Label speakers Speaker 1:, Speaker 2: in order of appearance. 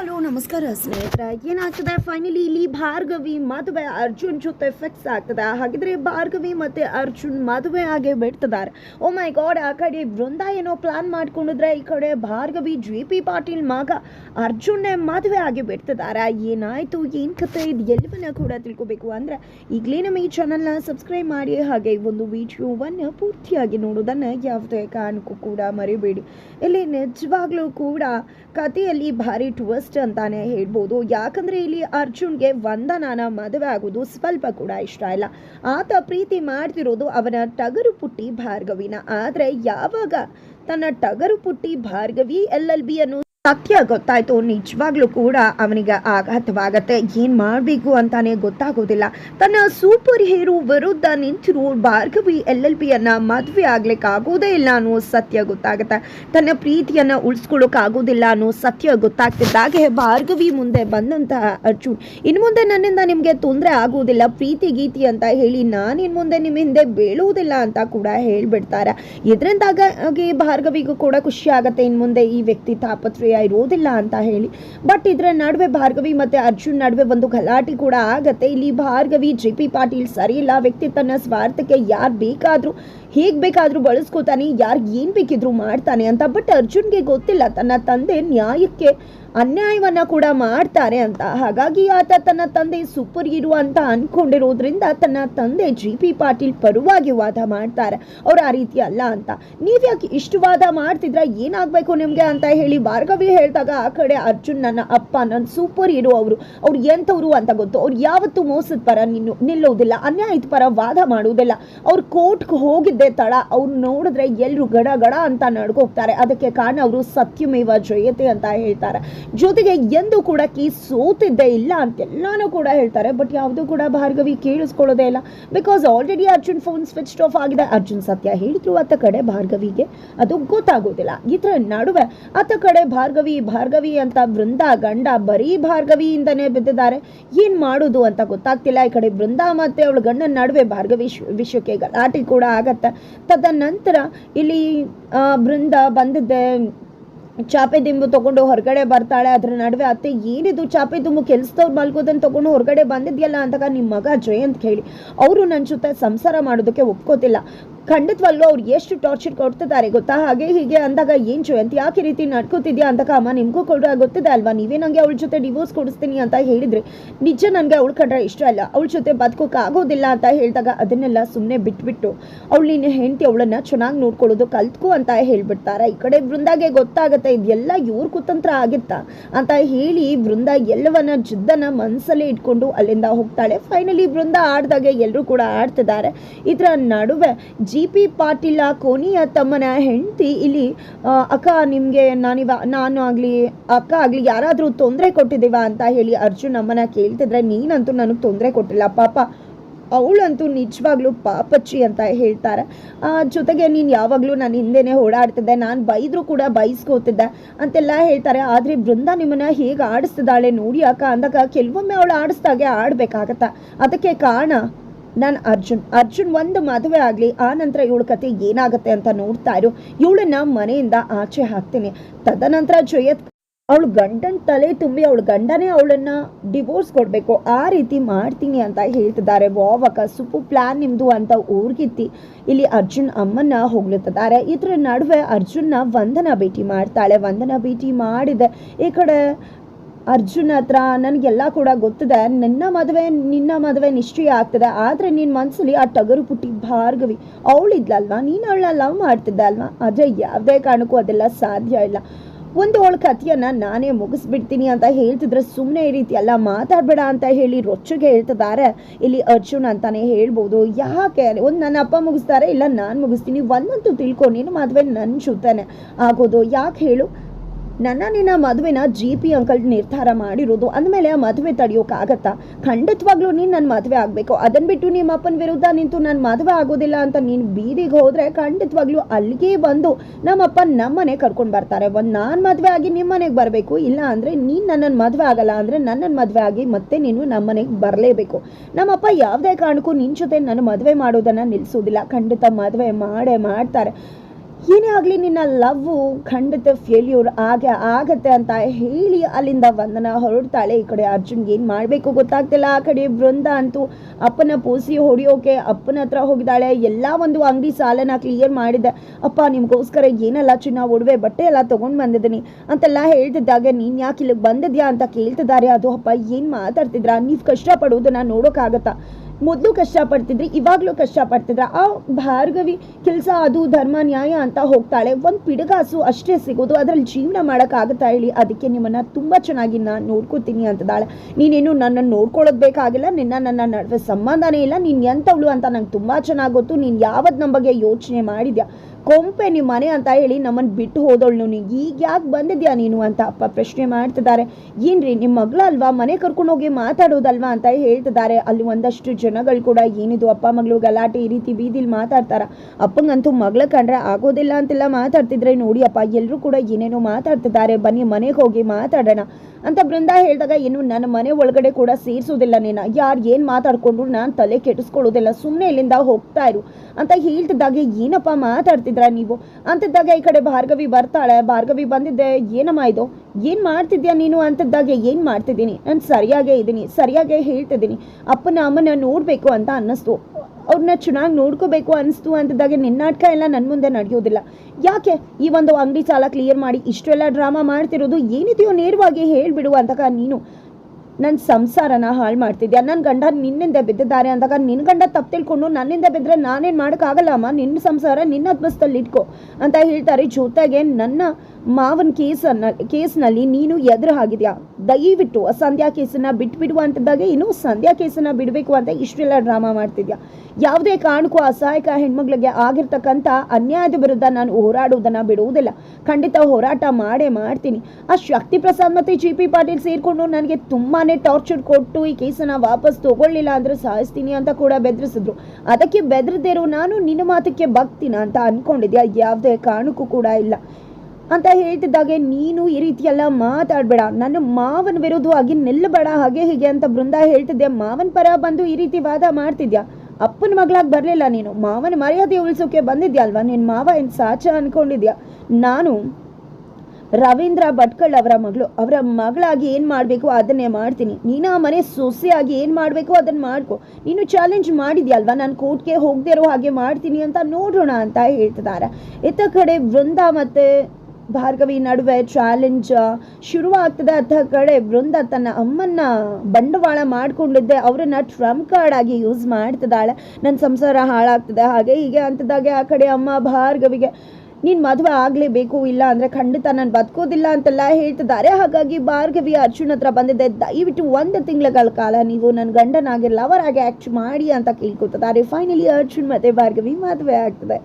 Speaker 1: Hello, ನಮಸ್ಕಾರ ಸ್ನೇಹಿತರ. ಏನಾಗ್ತದೆ? ಫೈನಲಿ ಇಲ್ಲಿ ಭಾರ್ಗವಿ, ಮದುವೆ, ಅರ್ಜುನ್ ಜೊತೆ ಫಿಕ್ಸ್ ಆಗ್ತದೆ. ಹಾಗಿದ್ರೆ ಭಾರ್ಗವಿ ಮತ್ತೆ ಅರ್ಜುನ್ ಮದುವೆ ಆಗಿ ಬಿಡ್ತಿದ್ದಾರೆ. ಓ ಮೈ ಗಾಡ್ ಆ ಕಡೆ ವೃಂದ ಏನೋ ಪ್ಲಾನ್ ಮಾಡ್ಕೊಂಡಿದ್ರೆ, ಈ ಕಡೆ ಭಾರ್ಗವಿ ಜಿ ಪಿ ಪಾಟೀಲ್ ಮಗ ಅರ್ಜುನ್ನೇ ಮದುವೆ ಆಗಿ ಬಿಡ್ತಿದ್ದಾರೆ. ಏನಾಯ್ತು? ಏನ್ ಕತೆ? ಇದು ಎಲ್ಲವನ್ನ ಕೂಡ ತಿಳ್ಕೊಬೇಕು ಅಂದ್ರೆ, ಈಗಲೇ ನಮ್ಮ ಈ ಚಾನಲ್ನ ಸಬ್ಸ್ಕ್ರೈಬ್ ಮಾಡಿ, ಹಾಗೆ ಒಂದು ವಿಡಿಯೋವನ್ನು ಪೂರ್ತಿಯಾಗಿ ನೋಡೋದನ್ನ ಯಾವುದೇ ಕಾರಣಕ್ಕೂ ಕೂಡ ಮರಿಬೇಡಿ. ಇಲ್ಲಿ ನಿಜವಾಗ್ಲೂ ಕೂಡ ಕಥೆಯಲ್ಲಿ ಭಾರಿ ಟ್ವಿಸ್ಟ್ ಅಂತಾನೆ ಹೇಳ್ಬೋದು. ಯಾಕಂದ್ರೆ ಇಲ್ಲಿ ಅರ್ಜುನ್ಗೆ ವಂದನಾನ ಮದುವೆ ಆಗೋದು ಸ್ವಲ್ಪ ಕೂಡ ಇಷ್ಟ ಇಲ್ಲ. ಆತ ಪ್ರೀತಿ ಮಾಡ್ತಿರೋದು ಅವನ ಟಗರು ಪುಟ್ಟಿ ಭಾರ್ಗವಿನ. ಆದ್ರೆ ಯಾವಾಗ ತನ್ನ ಟಗರು ಪುಟ್ಟಿ ಭಾರ್ಗವಿ ಎಲ್ ಎಲ್ ಬಿ ಅನ್ನೋ ಸತ್ಯ ಗೊತ್ತಾಯ್ತು. ನಿಜವಾಗ್ಲೂ ಕೂಡ ಅವನಿಗೆ ಆಘಾತವಾಗತ್ತೆ. ಏನ್ ಮಾಡ್ಬೇಕು ಅಂತಾನೆ ಗೊತ್ತಾಗೋದಿಲ್ಲ. ತನ್ನ ಸೂಪರ್ ಹೀರೋ ವಿರುದ್ಧ ನಿಂತಿರೋ ಭಾರ್ಗವಿ ಎಲ್ ಎಲ್ ಪಿಯನ್ನ ಮದುವೆ ಆಗ್ಲಿಕ್ಕೆ ಆಗೋದೇ ಇಲ್ಲ ಅನ್ನೋ ಸತ್ಯ ಗೊತ್ತಾಗತ್ತೆ. ತನ್ನ ಪ್ರೀತಿಯನ್ನ ಉಳಿಸ್ಕೊಳ್ಳೋಕ್ಕಾಗೋದಿಲ್ಲ ಅನ್ನೋ ಸತ್ಯ ಗೊತ್ತಾಗ್ತಿದ್ದಾಗೆ ಭಾರ್ಗವಿ ಮುಂದೆ ಬಂದಂತಹ ಅರ್ಜುನ್ ಇನ್ನು ಮುಂದೆ ನನ್ನಿಂದ ನಿಮಗೆ ತೊಂದರೆ ಆಗುವುದಿಲ್ಲ ಪ್ರೀತಿ ಗೀತಿ ಅಂತ ಹೇಳಿ ನಾನು ಇನ್ ಮುಂದೆ ನಿಮ್ಮ ಹಿಂದೆ ಬೀಳುವುದಿಲ್ಲ ಅಂತ ಕೂಡ ಹೇಳ್ಬಿಡ್ತಾರೆ. ಇದರಿಂದಾಗಿ ಭಾರ್ಗವಿಗೂ ಕೂಡ ಖುಷಿ ಆಗತ್ತೆ. ಇನ್ನು ಮುಂದೆ ಈ ವ್ಯಕ್ತಿ ತಾಪತ್ರಯ ಇರೋದಿಲ್ಲ ಅಂತ ಹೇಳಿ. ಬಟ್ ಇದರ ನಡುವೆ ಭಾರ್ಗವಿ ಮತ್ತೆ ಅರ್ಜುನ್ ನಡುವೆ ಒಂದು ಗಲಾಟೆ ಕೂಡ ಆಗತ್ತೆ. ಇಲ್ಲಿ ಭಾರ್ಗವಿ ಜೆ ಪಿ ಪಾಟೀಲ್ ಸರಿ ಇಲ್ಲ ವ್ಯಕ್ತಿ ತನ್ನ ಸ್ವಾರ್ಥಕ್ಕೆ ಯಾರು ಬೇಕಾದ್ರೂ ಹೇಗ್ ಬೇಕಾದರೂ ಬಳಸ್ಕೋತಾನೆ, ಯಾರಿಗೆ ಏನ್ ಬೇಕಿದ್ರು ಮಾಡ್ತಾನೆ ಅಂತ. ಬಟ್ ಅರ್ಜುನ್ಗೆ ಗೊತ್ತಿಲ್ಲ, ತನ್ನ ತಂದೆ ನ್ಯಾಯಕ್ಕೆ ಅನ್ಯಾಯವನ್ನ ಕೂಡ ಮಾಡ್ತಾರೆ ಅಂತ. ಹಾಗಾಗಿ ಆತ ತನ್ನ ತಂದೆ ಸೂಪರ್ ಹೀರೋ ಅಂತ ಅಂದ್ಕೊಂಡಿರೋದ್ರಿಂದ ತನ್ನ ತಂದೆ ಜಿ ಪಿ ಪಾಟೀಲ್ ಪರವಾಗಿ ವಾದ ಮಾಡ್ತಾರೆ. ಅವ್ರು ಆ ರೀತಿ ಅಲ್ಲ ಅಂತ. ನೀವ್ಯಾಕೆ ಇಷ್ಟು ವಾದ ಮಾಡ್ತಿದ್ರ? ಏನಾಗ್ಬೇಕು ನಿಮಗೆ ಅಂತ ಹೇಳಿ ಭಾರ್ಗವಿ ಹೇಳಿದಾಗ ಆ ಕಡೆ ಅರ್ಜುನ್ ನನ್ನ ಅಪ್ಪ ನನ್ನ ಸೂಪರ್ ಹೀರೋ ಅವರು. ಅವ್ರು ಎಂಥವ್ರು ಅಂತ ಗೊತ್ತು. ಅವ್ರು ಯಾವತ್ತೂ ಮೋಸದ ಪರ ನಿಲ್ಲೋದಿಲ್ಲ ಅನ್ಯಾಯದ ಪರ ವಾದ ಮಾಡುವುದಿಲ್ಲ. ಅವ್ರು ಕೋರ್ಟ್ಗೆ ಹೋಗಿದ್ದೆ ತಡ ಅವ್ರು ನೋಡಿದ್ರೆ ಎಲ್ಲರೂ ಗಡ ಗಡ ಅಂತ ನಡ್ಕೋಗ್ತಾರೆ ಅದಕ್ಕೆ ಕಾರಣ ಅವರು ಸತ್ಯಮೇವ ಜಯತೆ ಅಂತ ಹೇಳ್ತಾರೆ. ಜೊತೆಗೆ ಎಂದು ಕೂಡ ಕೀ ಸೋತಿದ್ದೇ ಇಲ್ಲ ಅಂತೆಲ್ಲಾನು ಕೂಡ ಹೇಳ್ತಾರೆ. ಬಟ್ ಯಾವುದು ಕೂಡ ಭಾರ್ಗವಿ ಕೇಳಿಸ್ಕೊಳ್ಳೋದೇ ಇಲ್ಲ. Because already Arjun phone switch off ಆಗಿದೆ. ಅರ್ಜುನ್ ಸತ್ಯ ಹೇಳಿದ್ರು ಅತ್ತ ಕಡೆ ಭಾರ್ಗವಿಗೆ. ಅದು ಗೊತ್ತಾಗೋದಿಲ್ಲ. ಇದ್ರ ನಡುವೆ ಅತ್ತ ಕಡೆ ಭಾರ್ಗವಿ ಭಾರ್ಗವಿ ಅಂತ ವೃಂದ, ಗಂಡ ಬರೀ ಭಾರ್ಗವಿಯಿಂದನೇ ಬಿದ್ದಿದ್ದಾರೆ. ಏನ್ ಮಾಡೋದು ಅಂತ ಗೊತ್ತಾಗ್ತಿಲ್ಲ. ಈ ಕಡೆ ವೃಂದ ಮತ್ತೆ ಅವಳು ಗಂಡನ ನಡುವೆ ಭಾರ್ಗವಿ ವಿಷ- ವಿಷಯಕ್ಕೆ ಗಲಾಟೆ ಕೂಡ ಆಗತ್ತೆ. ತದನಂತರ ಇಲ್ಲಿ ಬೃಂದ ಬಂದಿದ್ದೆ. ಚಾಪೆ ದಿಂಬು ತಗೊಂಡು ಹೊರಗಡೆ ಬರ್ತಾಳೆ. ಅದ್ರ ನಡುವೆ ಅತ್ತೆ, ಏನಿದು ಚಾಪೆ ದಿಂಬು? ಕೆಲ್ಸದವ್ರು ಮಲ್ಗೋದನ್ನ ತಗೊಂಡು ಹೊರಗಡೆ ಬಂದಿದ್ಯಲ್ಲ ಅಂತಾಗ ನಿಮ್ಮ ಮಗ ಜಯಂತ್ ಕೇಳಿ. ಅವರು ನನ್ನ ಜೊತೆ ಸಂಸಾರ ಮಾಡೋದಕ್ಕೆ ಒಪ್ಕೋತಿಲ್ಲ. ಖಂಡಿತವಲ್ಲೂ ಅವ್ರು ಎಷ್ಟು ಟಾರ್ಚರ್ ಕೊಡ್ತಿದ್ದಾರೆ ಗೊತ್ತಾ? ಹಾಗೆ ಹೀಗೆ ಅಂದಾಗ ಏನ್ ಜಯಂತಿ? ಯಾಕೆ ರೀತಿ ನಡ್ಕೋತಿದ್ಯಾ ಅಂದಾಗ, ಅಮ್ಮ, ನಿಮ್ಗೂ ಕೂಡ ಗೊತ್ತಿದೆ ಅಲ್ವಾ? ನೀವೇ ನಂಗೆ ಅವಳ ಜೊತೆ ಡಿವೋರ್ಸ್ ಕೊಡಿಸ್ತೀನಿ ಅಂತ ಹೇಳಿದ್ರೆ ನಿಜ ನನಗೆ ಅವಳು ಕಂಡ್ರೆ ಇಷ್ಟ ಇಲ್ಲ ಅವಳ ಜೊತೆ ಬದುಕೋಕೆ ಆಗೋದಿಲ್ಲ ಅಂತ ಹೇಳಿದಾಗ ಅದನ್ನೆಲ್ಲ ಸುಮ್ಮನೆ ಬಿಟ್ಬಿಟ್ಟು ಅವಳು ನಿನ್ನ ಹೆಂಡತಿ, ಅವಳನ್ನ ಚೆನ್ನಾಗಿ ನೋಡ್ಕೊಳ್ಳೋದು ಕಲ್ತ್ಕು ಅಂತ ಹೇಳ್ಬಿಡ್ತಾರ? ಈ ಕಡೆ ವೃಂದಾಗೆ ಗೊತ್ತಾಗತ್ತೆ, ಇದೆಲ್ಲ ಇವ್ರ ಕುತಂತ್ರ ಆಗಿತ್ತಾ? ಅಂತ ಹೇಳಿ ಬೃಂದ ಎಲ್ಲವನ್ನ ಜಿದ್ದನ ಮನಸ್ಸಲ್ಲೇ ಇಟ್ಕೊಂಡು ಅಲ್ಲಿಂದ ಹೋಗ್ತಾಳೆ. ಫೈನಲಿ ಬೃಂದ ಆಡ್ದಾಗೆ ಎಲ್ಲರೂ ಕೂಡ ಆಡ್ತಿದ್ದಾರೆ. ಇದರ ನಡುವೆ ಜಿ ಪಿ ಪಾಟೀಲ ಕೋನಿಯ ತಮ್ಮನ ಹೆಂಡತಿ, ಇಲ್ಲಿ ಅಕ್ಕ ನಿಮಗೆ ನಾನಿವ, ನಾನು ಆಗಲಿ, ಅಕ್ಕ ಆಗಲಿ ಯಾರಾದರೂ ತೊಂದರೆ ಕೊಟ್ಟಿದ್ದೀವ ಅಂತ ಹೇಳಿ ಅರ್ಜುನ್ ಅಮ್ಮನ ಕೇಳ್ತಿದ್ರೆ, ನೀನಂತೂ ನನಗೆ ತೊಂದರೆ ಕೊಟ್ಟಿಲ್ಲ, ಪಾಪ, ಅವಳಂತೂ ನಿಜವಾಗ್ಲೂ ಪಾಪಚ್ಚಿ ಅಂತ ಹೇಳ್ತಾರೆ. ಜೊತೆಗೆ ನೀನು ಯಾವಾಗಲೂ ನಾನು ಹಿಂದೆನೇ ಓಡಾಡ್ತಿದ್ದೆ, ನಾನು ಬೈದರೂ ಕೂಡ ಬೈಸ್ಕೋತಿದ್ದೆ ಅಂತೆಲ್ಲ ಹೇಳ್ತಾರೆ. ಆದರೆ ಬೃಂದ ನಿಮ್ಮನ್ನ ಹೇಗೆ ಆಡಿಸ್ತಿದ್ದಾಳೆ ನೋಡಿ ಅಕ್ಕ, ಅಂದಾಗ ಕೆಲವೊಮ್ಮೆ ಅವಳು ಆಡಿಸ್ದಾಗೆ ಆಡಬೇಕಾಗತ್ತ. ಅದಕ್ಕೆ ಕಾರಣ? ನಾನು ಅರ್ಜುನ್ ಅರ್ಜುನ್ ಒಂದು ಮದುವೆ ಆಗಲಿ, ಆ ನಂತರ ಇವಳ ಕತೆ ಏನಾಗುತ್ತೆ ಅಂತ ನೋಡ್ತಾ ಇರು. ಇವಳನ್ನ ಮನೆಯಿಂದ ಆಚೆ ಹಾಕ್ತೀನಿ. ತದನಂತರ ಜಯತ್ ಅವಳು ಗಂಡನ ತಲೆ ತುಂಬಿ ಅವಳ ಗಂಡನೇ ಅವಳನ್ನ ಡಿವೋರ್ಸ್ ಕೊಡಬೇಕು. ಆ ರೀತಿ ಮಾಡ್ತೀನಿ ಅಂತ ಹೇಳ್ತಿದ್ದಾರೆ. ವಾವಕ, ಸುಪ್ಪು ಪ್ಲಾನ್ ನಿಮ್ದು ಅಂತ ಊರ್ಗಿತ್ತಿ. ಇಲ್ಲಿ ಅರ್ಜುನ್ ಅಮ್ಮನ್ನ ಹೊಗಳುತ್ತಿದ್ದಾರೆ. ಇದ್ರ ನಡುವೆ ಅರ್ಜುನ್ನ ವಂದನ ಭೇಟಿ ಮಾಡ್ತಾಳೆ. ವಂದನ ಭೇಟಿ ಮಾಡಿದೆ. ಈ ಕಡೆ ಅರ್ಜುನ್ ಹತ್ರ ನನಗೆಲ್ಲ ಕೂಡ ಗೊತ್ತಿದೆ. ನಿನ್ನ ಮದುವೆ ನಿನ್ನ ಮದುವೆ ನಿಶ್ಚಯ ಆಗ್ತದೆ. ಆದರೆ ನಿನ್ನ ಮನಸ್ಸಲ್ಲಿ ಆ ಟಗರು ಪುಟ್ಟಿ ಭಾರ್ಗವಿ ಅವಳಿದ್ಲಲ್ವಾ ನೀನು ಅವಳನ್ನ ಲವ್ ಮಾಡ್ತಿದ್ದೆ ಅಲ್ವಾ? ಆದರೆ ಯಾವುದೇ ಕಾರಣಕ್ಕೂ ಅದೆಲ್ಲ ಸಾಧ್ಯ ಇಲ್ಲ. ಒಂದು ಅವಳ ಕಥೆಯನ್ನ ನಾನೇ ಮುಗಿಸ್ಬಿಡ್ತೀನಿ ಅಂತ ಹೇಳ್ತಿದ್ರೆ ಸುಮ್ಮನೆ ಈ ರೀತಿ ಎಲ್ಲ ಮಾತಾಡಬೇಡ ಅಂತ ಹೇಳಿ ರೊಚ್ಚಿಗೆ ಹೇಳ್ತಿದ್ದಾರೆ. ಇಲ್ಲಿ ಅರ್ಜುನ್ ಅಂತಾನೆ ಹೇಳ್ಬೋದು. ಯಾಕೆ? ಒಂದು ನನ್ನ ಅಪ್ಪ ಮುಗಿಸ್ತಾರೆ, ಇಲ್ಲ ನಾನು ಮುಗಿಸ್ತೀನಿ. ಒಂದಂತೂ ತಿಳ್ಕೊ, ನೀನು ಮದುವೆ ನನ್ನ ಜೊತೆನೆ. ಆಗೋದು ಯಾಕೆ ಹೇಳು? ನನ್ನ ನಿನ್ನ ಮದುವೆನ ಜಿ ಪಿ ಅಂಕಲ್ ನಿರ್ಧಾರ ಮಾಡಿರೋದು, ಅಂದಮೇಲೆ ಆ ಮದುವೆ ತಡೆಯೋಕ್ಕಾಗತ್ತಾ ಖಂಡಿತವಾಗ್ಲೂ ನೀನು ನನ್ನ ಮದುವೆ ಆಗಬೇಕು. ಅದನ್ನು ಬಿಟ್ಟು ನಿಮ್ಮ ಅಪ್ಪನ ವಿರುದ್ಧ ನಿಂತು ನನ್ನ ಮದುವೆ ಆಗೋದಿಲ್ಲ ಅಂತ ನೀನು ಬೀದಿಗೆ ಹೋದರೆ ಖಂಡಿತವಾಗ್ಲೂ ಅಲ್ಲಿಗೆ ಬಂದು ನಮ್ಮಪ್ಪ ನಮ್ಮನೆ ಕರ್ಕೊಂಡು ಬರ್ತಾರೆ. ಒಂದು ನಾನು ಮದುವೆ ಆಗಿ ನಿಮ್ಮ ಮನೆಗೆ ಬರಬೇಕು, ಇಲ್ಲ ಅಂದರೆ ನೀನು ನನ್ನನ್ನು ಮದುವೆ ಆಗಲ್ಲ ಅಂದರೆ ನನ್ನನ್ನು ಮದುವೆ ಆಗಿ ಮತ್ತೆ ನೀನು ನಮ್ಮ ಮನೆಗೆ ಬರಲೇಬೇಕು. ನಮ್ಮಪ್ಪ ಯಾವುದೇ ಕಾರಣಕ್ಕೂ ನಿನ್ನ ಜೊತೆ ನಾನು ಮದುವೆ ಮಾಡೋದನ್ನು ನಿಲ್ಲಿಸೋದಿಲ್ಲ ಖಂಡಿತ ಮದುವೆ ಮಾಡೇ ಮಾಡ್ತಾರೆ. ಏನೇ ಆಗಲಿ ನಿನ್ನ ಲವ್ ಖಂಡಿತ ಫೇಲ್ಯೂರ್ ಆಗೇ ಆಗತ್ತೆ ಅಂತ ಹೇಳಿ ಅಲ್ಲಿಂದ ವಂದನ ಹೊರಡ್ತಾಳೆ. ಈ ಕಡೆ ಅರ್ಜುನ್ಗೆ ಏನು ಮಾಡಬೇಕು ಗೊತ್ತಾಗ್ತಿಲ್ಲ. ಆ ಕಡೆ ಬೃಂದ ಅಂತೂ ಅಪ್ಪನ ಪೂಸಿ ಹೊಡಿಯೋಕೆ ಅಪ್ಪನ ಹತ್ರ ಹೋಗಿದ್ದಾಳೆ. ಎಲ್ಲ ಒಂದು ಅಂಗಡಿ ಸಾಲನ ಕ್ಲಿಯರ್ ಮಾಡಿದ್ದೆ ಅಪ್ಪ, ನಿಮಗೋಸ್ಕರ ಏನೆಲ್ಲ ಚಿನ್ನ, ಒಡವೆ, ಬಟ್ಟೆ ಎಲ್ಲ ತೊಗೊಂಡು ಬಂದಿದ್ದೀನಿ. ಅಂತೆಲ್ಲ ಹೇಳ್ತಿದ್ದಾಗ, ನೀನು ಯಾಕೆ ಇಲ್ಲಿಗೆ ಬಂದಿದ್ಯಾ ಅಂತ ಕೇಳ್ತಿದ್ದಾರೆ. ಅದು ಅಪ್ಪ ಏನು ಮಾತಾಡ್ತಿದ್ರಾ? ನೀವು ಕಷ್ಟಪಡೋದನ್ನ ನೋಡೋಕ್ಕಾಗತ್ತಾ ಮೊದಲು ಕಷ್ಟಪಡ್ತಿದ್ರಿ, ಇವಾಗಲೂ ಕಷ್ಟಪಡ್ತಿದ್ರ. ಆ ಭಾರ್ಗವಿ ಕೆಲಸ ಅದು ಧರ್ಮ ನ್ಯಾಯ ಅಂತ ಹೋಗ್ತಾಳೆ. ಒಂದು ಪಿಡಗಾಸು ಅಷ್ಟೇ ಸಿಗೋದು. ಅದರಲ್ಲಿ ಜೀವನ ಮಾಡೋಕ್ಕಾಗುತ್ತಾ ಹೇಳಿ? ಅದಕ್ಕೆ ನಿಮ್ಮನ್ನು ತುಂಬ ಚೆನ್ನಾಗಿ ನಾನು ನೋಡ್ಕೋತೀನಿ ಅಂತದಾಳೆ. ನೀನೇನು ನನ್ನನ್ನು ನೋಡ್ಕೊಳ್ಳೋದು ಬೇಕಾಗಿಲ್ಲ, ನಿನ್ನ ನನ್ನ ನಡುವೆ ಸಂಬಂಧನೇ ಇಲ್ಲ, ನೀನು ಎಂಥವಳು ಅಂತ ನಂಗೆ ತುಂಬ ಚೆನ್ನಾಗಿ ಗೊತ್ತು. ನೀನು ಯಾವತ್ತು ನಮ್ಮ ಬಗ್ಗೆ ಯೋಚನೆ ಮಾಡಿದ್ಯಾ? ಕೊಂಪೆ ನಿಮ್ಮ ಮನೆ ಅಂತ ಹೇಳಿ ನಮ್ಮನ್ನು ಬಿಟ್ಟು ಹೋದವಳು ನೀನು. ಈಗ ಯಾಕೆ ಬಂದಿದ್ಯಾ ನೀನು ಅಂತ ಅಪ್ಪ ಪ್ರಶ್ನೆ ಮಾಡ್ತಿದ್ದಾರೆ. ಏನ್ರಿ ನಿಮ್ಮ ಮಗಳ ಅಲ್ವಾ? ಮನೆ ಕರ್ಕೊಂಡು ಹೋಗಿ ಮಾತಾಡೋದಲ್ವಾ ಅಂತ ಹೇಳ್ತಿದ್ದಾರೆ. ಅಲ್ಲಿ ಒಂದಷ್ಟು ಜನಗಳು ಕೂಡ ಏನಿದು ಅಪ್ಪ ಮಗಳು ಗಲಾಟೆ ಈ ರೀತಿ ಬೀದಿಲಿ ಮಾತಾಡ್ತಾರ? ಅಪ್ಪಂಗಂತೂ ಮಗಳ ಕಂಡ್ರೆ ಆಗೋದಿಲ್ಲ ಅಂತೆಲ್ಲ ಮಾತಾಡ್ತಿದ್ರೆ ನೋಡಿ ಅಪ್ಪ ಎಲ್ಲರೂ ಕೂಡ ಏನೇನೋ ಮಾತಾಡ್ತಿದ್ದಾರೆ. ಬನ್ನಿ, ಮನೆಗೆ ಹೋಗಿ ಮಾತಾಡೋಣ. ಅಂತ ಬೃಂದ ಹೇಳಿದಾಗ ಏನು ನನ್ನ ಮನೆ ಒಳಗಡೆ ಕೂಡ ಸೇರಿಸೋದಿಲ್ಲ ನೀನು. ಯಾರು ಏನು ಮಾತಾಡ್ಕೊಂಡ್ರು ನಾನು ತಲೆ ಕೆಡಿಸ್ಕೊಳ್ಳೋದಿಲ್ಲ. ಸುಮ್ಮನೆ ಇಲ್ಲಿಂದ ಹೋಗ್ತಾ ಇರು. ಅಂತ ಹೇಳ್ತಿದ್ದಾಗ, ಏನಪ್ಪ ಮಾತಾಡ್ತಿದ್ರ ನೀವು? ಅಂತಿದ್ದಾಗ, ಈ ಕಡೆ ಭಾರ್ಗವಿ ಬರ್ತಾಳೆ, ಭಾರ್ಗವಿ ಬಂದಿದ್ದೆ, ಏನಮ್ಮ ಇದು? ಏನು ಮಾಡ್ತಿದ್ಯಾ ನೀನು? ಅಂತಿದ್ದಾಗ, ಏನು ಮಾಡ್ತಿದ್ದೀನಿ? ನಾನು ಸರಿಯಾಗೇ ಇದ್ದೀನಿ, ಸರಿಯಾಗೇ ಹೇಳ್ತಿದ್ದೀನಿ. ಅಪ್ಪನ, ಅಮ್ಮನ ನೋಡಬೇಕು ಅಂತ ಅನ್ನಿಸ್ತು. ಅವ್ರನ್ನ ಚೆನ್ನಾಗಿ ನೋಡ್ಕೋಬೇಕು ಅನಿಸ್ತು ಅಂತಿದ್ದಾಗ ನಿನ್ನ ನಾಟಕ ಎಲ್ಲ ನನ್ನ ಮುಂದೆ ನಡೆಯೋದಿಲ್ಲ. ಯಾಕೆ? ಈ ಒಂದು ಅಂಗಡಿ ಸಾಲ ಕ್ಲಿಯರ್ ಮಾಡಿ ಇಷ್ಟೆಲ್ಲ ಡ್ರಾಮಾ ಮಾಡ್ತಿರೋದು ಏನಿದೆಯೋ ನೇರವಾಗಿ ಹೇಳಿಬಿಡು ಅಂತಕ ನೀನು. ನನ್ನ ಸಂಸಾರನ ಹಾಳು ಮಾಡ್ತಿದ್ಯಾ? ನನ್ನ ಗಂಡ ನಿನ್ನಿಂದ ಬಿದ್ದಿದ್ದಾರೆ ಅಂದಾಗ ನಿನ್ನ ಗಂಡ ತಪ್ಪು ತಿಳ್ಕೊಂಡು ನನ್ನಿಂದ ಬಿದ್ದರೆ ನಾನೇನು ಮಾಡೋಕ್ಕಾಗಲ್ಲ ಅಮ್ಮ. ನಿನ್ನ ಸಂಸಾರ ನಿನ್ನ ಹದ್ಮಸ್ತಲ್ಲಿ ಇಟ್ಕೋ ಅಂತ ಹೇಳ್ತಾರೆ. ಜೊತೆಗೆ ನನ್ನ ಮಾವನ ಕೇಸನ್ನ ಕೇಸ್ನಲ್ಲಿ ನೀನು ಎದುರು ಆಗಿದ್ಯಾ? ದಯವಿಟ್ಟು ಸಂಧ್ಯಾ ಕೇಸನ್ನ ಬಿಟ್ಬಿಡುವ ಅಂತಿದ್ದಾಗ ಇನ್ನು ಸಂಧ್ಯಾ ಕೇಸನ್ನ ಬಿಡಬೇಕು ಅಂತ ಇಷ್ಟೆಲ್ಲ ಡ್ರಾಮಾ ಮಾಡ್ತಿದ್ಯಾ? ಯಾವುದೇ ಕಾರಣಕ್ಕೂ ಅಸಹಾಯಕ ಹೆಣ್ಮಗಳಿಗೆ ಆಗಿರ್ತಕ್ಕಂಥ ಅನ್ಯಾಯದ ವಿರುದ್ಧ ನಾನು ಹೋರಾಡುವುದನ್ನು ಬಿಡುವುದಿಲ್ಲ. ಖಂಡಿತ ಹೋರಾಟ ಮಾಡೇ ಮಾಡ್ತೀನಿ. ಆ ಶಕ್ತಿ ಪ್ರಸಾದ್ ಮತ್ತು ಜಿ ಪಿ ಪಾಟೀಲ್ ಸೇರಿಕೊಂಡು ನನಗೆ ತುಂಬಾ ಟಾರ್ಚರ್ ಕೊಟ್ಟು ಈ ಕೇಸನ್ನು ವಾಪಸ್ ತಗೊಳ್ಳಿಲ್ಲ ಅಂದರೆ ಸಾಯಿಸ್ತೀನಿ ಅಂತ ಕೂಡ ಬೆದರಿಸಿದ್ರು. ಅದಕ್ಕೆ ಬೆದರದಿರೋ, ನಾನು ನಿನ್ನ ಮಾತಕ್ಕೆ ಬಗ್ತೀನ ಅಂತ ಅನ್ಕೊಂಡಿದ್ಯಾ? ಯಾವುದೇ ಕಾರಣಕ್ಕೂ ಕೂಡ ಇಲ್ಲ. ಅಂತ ಹೇಳ್ತಿದ್ದಾಗೆ, ನೀನು ಈ ರೀತಿ ಎಲ್ಲ ಮಾತಾಡಬೇಡ. ನನ್ನ ಮಾವನ ವಿರುದ್ಧವಾಗಿ ನಿಲ್ಲಬೇಡ. ಹಾಗೆ ಹೀಗೆ ಅಂತ ಬೃಂದ ಹೇಳ್ತಿದ್ದೆ ಮಾವನ ಪರ ಬಂದು ಈ ರೀತಿ ವಾದ ಮಾಡ್ತಿದ್ಯಾ? ಅಪ್ಪನ ಮಗಳಾಗಿ ಬರಲಿಲ್ಲ ನೀನು. ಮಾವನ ಮರ್ಯಾದೆ ಉಳಿಸೋಕೆ ಬಂದಿದ್ಯಾ ಅಲ್ವಾ? ನಿನ್ನ ಮಾವ ಏನು ಸಾಚ ಅನ್ಕೊಂಡಿದ್ಯಾ? ನಾನು ರವೀಂದ್ರ ಭಟ್ಕಳ್ ಅವರ ಮಗಳು. ಅವರ ಮಗಳಾಗಿ ಏನು ಮಾಡಬೇಕು ಅದನ್ನೇ ಮಾಡ್ತೀನಿ. ನೀನು ಆ ಮನೆ ಸೊಸೆಯಾಗಿ ಏನು ಮಾಡಬೇಕು ಅದನ್ನು ಮಾಡ್ಕೊ. ನೀನು ಚಾಲೆಂಜ್ ಮಾಡಿದ್ಯಲ್ವಾ? ನಾನು ಕೋರ್ಟ್ಗೆ ಹೋಗದೆ ಇರೋ ಹಾಗೆ ಮಾಡ್ತೀನಿ ಅಂತ ನೋಡೋಣ ಅಂತ ಹೇಳ್ತಿದ್ದಾರೆ. ಇತ್ತ ಕಡೆ ವೃಂದ ಮತ್ತು ಭಾರ್ಗವಿ ನಡುವೆ ಚಾಲೆಂಜ್ ಶುರುವಾಗ್ತದೆ. ಅತ್ತ ಕಡೆ ವೃಂದ ತನ್ನ ಅಮ್ಮನ್ನ ಬಂಡವಾಳ ಮಾಡ್ಕೊಂಡಿದ್ದೆ. ಅವರನ್ನ ಟ್ರಂಪ್ ಕಾರ್ಡ್ ಆಗಿ ಯೂಸ್ ಮಾಡ್ತಿದ್ದಾಳೆ. ನನ್ನ ಸಂಸಾರ ಹಾಳಾಗ್ತದೆ. ಹಾಗೆ ಹೀಗೆ ಅಂತದಾಗೆ ಆ ಕಡೆ ಅಮ್ಮ ಭಾರ್ಗವಿಗೆ. ನೀನು ಮದುವೆ ಆಗಲೇಬೇಕು ಇಲ್ಲ ಅಂದರೆ ಖಂಡಿತ ನಾನು ಬದುಕೋದಿಲ್ಲ ಅಂತೆಲ್ಲ ಹೇಳ್ತಿದ್ದಾರೆ. ಹಾಗಾಗಿ ಭಾರ್ಗವಿ ಅರ್ಜುನ್ ಹತ್ರ ಬಂದಿದ್ದೆ. ದಯವಿಟ್ಟು ಒಂದು ತಿಂಗಳ ಕಾಲ ನೀವು ನನ್ನ ಗಂಡನಾಗಿ ಲವರ್ ಆಗಿ ಆ್ಯಕ್ಟ್ ಮಾಡಿ ಅಂತ ಕೇಳ್ಕೊತಿದ್ದಾರೆ. ಫೈನಲಿ ಅರ್ಜುನ್ ಮತ್ತು ಭಾರ್ಗವಿ ಮದುವೆ ಆಗ್ತದೆ.